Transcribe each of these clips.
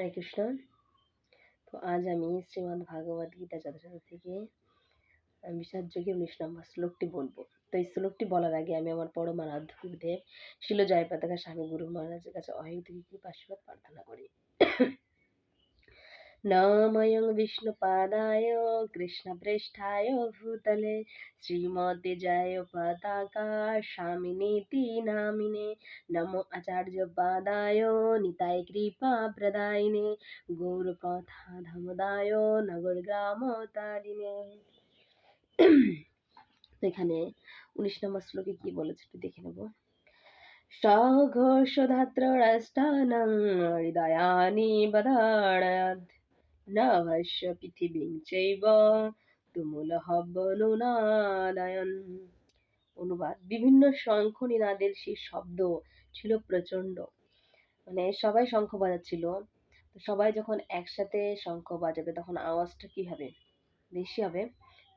হরে কৃষ্ণ। তো আজ আমি শ্রীমদ্ ভাগবত গীতা যথাযথ থেকে বিষাদ যোগের উনিশ নম্বর শ্লোকটি বলব। তো এই শ্লোকটি বলার আগে আমি আমার পরমারাধ্য গুরুদেব শিল জয় পতাকা স্বামী গুরু মহারাজের কাছে অহেতুক কৃপাশীর্বাদ প্রার্থনা করি। নময়ং বিষ্ণুপাদায় কৃষ্ণপৃষ্ঠায় ভূতলে শ্রীমতে জয় পতাকা স্বামিনীতি নামিনে নমো আচার্য পাদায় নিতায় কৃপা প্রদায়িনে গৌর কথা ধমদায় নগর গ্রাম তারিণে এখানে উনিশ নম্বর শ্লোকে কি বলেছে একটু দেখে নেব। সঘোষধাত্র রাষ্টানং হৃদয়ানি বদাড়াদ নভস্য পৃথিবীং চৈব তুমুল হব্বনুনাদয়ন অনুবাদ। বিভিন্ন শঙ্খ নিনাদের সেই শব্দ ছিল প্রচণ্ড। মানে সবাই শঙ্খ বাজাচ্ছিল। তো সবাই যখন একসাথে শঙ্খ বাজাবে, তখন আওয়াজটা কী হবে? বেশি হবে।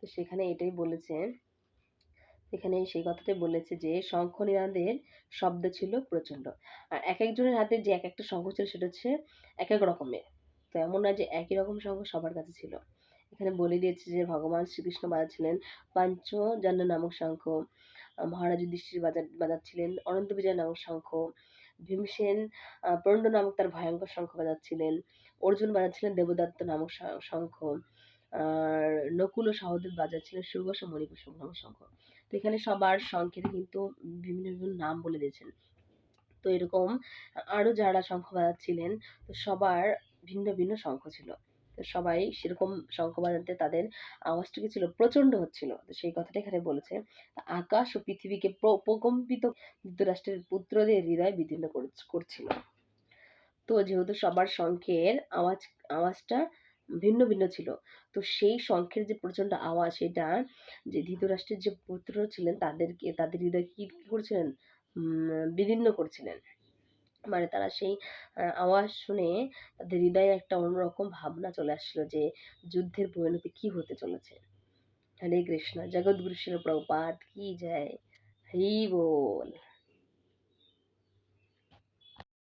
তো সেখানে এটাই বলেছে। এখানে সেই কথাটাই বলেছে যে, শঙ্খ নিনাদের শব্দ ছিল প্রচণ্ড। আর এক একজনের হাতে যে এক একটা শঙ্খ ছিল, সেটা হচ্ছে এক এক রকমের। তো এমন না যে একই রকম শঙ্খ সবার কাছে ছিল। এখানে বলে দিয়েছে যে ভগবান শ্রীকৃষ্ণ বাজাচ্ছিলেন পাঞ্চজন্য নামক শঙ্খ মহারাজ যুধিষ্ঠির বাজার বাজাচ্ছিলেন অনন্ত বিজয় নামক শঙ্খ, ভীমসেন প্রণ্ড নামক তার ভয়ঙ্কর শঙ্খ বাজাচ্ছিলেন, অর্জুন বাজাচ্ছিলেন দেবদত্ত নামক শঙ্খ, আর নকুল ও সহদেব বাজাচ্ছিলেন সুরগোস ও মণিপুর নামক শঙ্খ। তো এখানে সবার শঙ্খের কিন্তু বিভিন্ন বিভিন্ন নাম বলে দিয়েছেন। তো এরকম আরও যারা শঙ্খ বাজাচ্ছিলেন, তো সবার ভিন্ন ভিন্ন শঙ্খ ছিল। সবাই সেরকম শঙ্খ বাজাতে তাদের আওয়াজটুকু ছিল, প্রচণ্ড হচ্ছিল। সেই কথাটা এখানে বলেছে আকাশ ও পৃথিবীকে প্রকম্পিত ধৃতরাষ্ট্রের পুত্রদের হৃদয় বিদীর্ণ করছিল। তো যেহেতু সবার শঙ্খের আওয়াজ, আওয়াজটা ভিন্ন ভিন্ন ছিল, তো সেই শঙ্খের যে প্রচণ্ড আওয়াজ, সেটা যে ধৃতরাষ্ট্রের যে পুত্র ছিলেন, তাদেরকে, তাদের হৃদয় কী করছিলেন? বিদীর্ণ করছিলেন। মানে তারা সেই আওয়াজ শুনে তাদের হৃদয়ে একটা অন্যরকম ভাবনা চলে আসছিল যে যুদ্ধের পরিণতি কি হতে চলেছে। হরে কৃষ্ণ জগৎগুরু শিল প্রপাত কি যায় হরি বল।